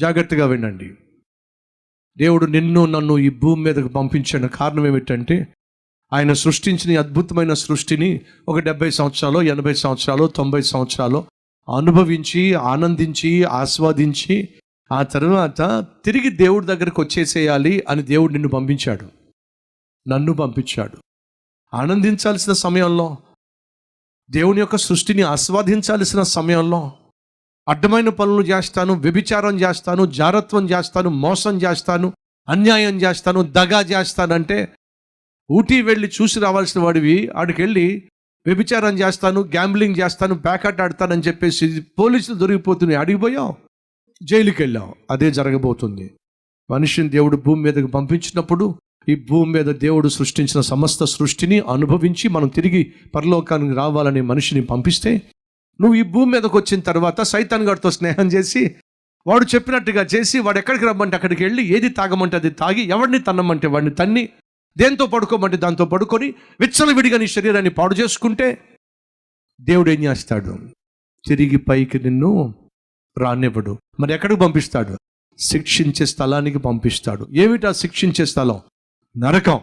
జాగ్రత్తగా వినండి. దేవుడు నిన్ను నన్ను ఈ భూమి మీదకు పంపించిన కారణం ఏమిటంటే ఆయన సృష్టించిన అద్భుతమైన సృష్టిని ఒక డెబ్బై సంవత్సరాలు ఎనభై సంవత్సరాలు తొంభై సంవత్సరాలు అనుభవించి ఆనందించి ఆస్వాదించి ఆ తర్వాత తిరిగి దేవుడి దగ్గరకు వచ్చేసేయాలి అని దేవుడు నిన్ను పంపించాడు. నన్ను పంపించాడు. ఆనందించాల్సిన సమయంలో దేవుని యొక్క సృష్టిని ఆస్వాదించాల్సిన సమయంలో అడ్డమైన పనులు చేస్తాను వ్యభిచారం చేస్తాను జారత్వం చేస్తాను మోసం చేస్తాను అన్యాయం చేస్తాను దగా చేస్తానంటే ఊటీ వెళ్ళి చూసి రావాల్సిన వాడివి ఆడికెళ్ళి వ్యభిచారం చేస్తాను గ్యాంబ్లింగ్ చేస్తాను ప్యాకెట్ ఆడతానని చెప్పేసి పోలీసులు దొరికిపోతున్నాయి. అడిగిపోయావు జైలుకి వెళ్ళావు అదే జరగబోతుంది. మనిషిని దేవుడు భూమి మీదకి పంపించినప్పుడు ఈ భూమి మీద దేవుడు సృష్టించిన సమస్త సృష్టిని అనుభవించి మనం తిరిగి పరలోకానికి రావాలని మనిషిని పంపిస్తే నువ్వు ఈ భూమి మీదకి వచ్చిన తర్వాత సైతాన్ గారితో స్నేహం చేసి వాడు చెప్పినట్టుగా చేసి వాడు ఎక్కడికి రమ్మంటే అక్కడికి వెళ్ళి ఏది తాగమంటే అది తాగి ఎవరిని తన్నమంటే వాడిని తన్ని దేంతో పడుకోమంటే దాంతో పడుకొని విచ్చలవిడిగా నీ శరీరాన్ని పాడు చేసుకుంటే దేవుడు ఏం చేస్తాడు? తిరిగి పైకి నిన్ను రానివ్వడు. మరి ఎక్కడికి పంపిస్తాడు? శిక్షించే స్థలానికి పంపిస్తాడు. ఏమిటా శిక్షించే స్థలం? నరకం.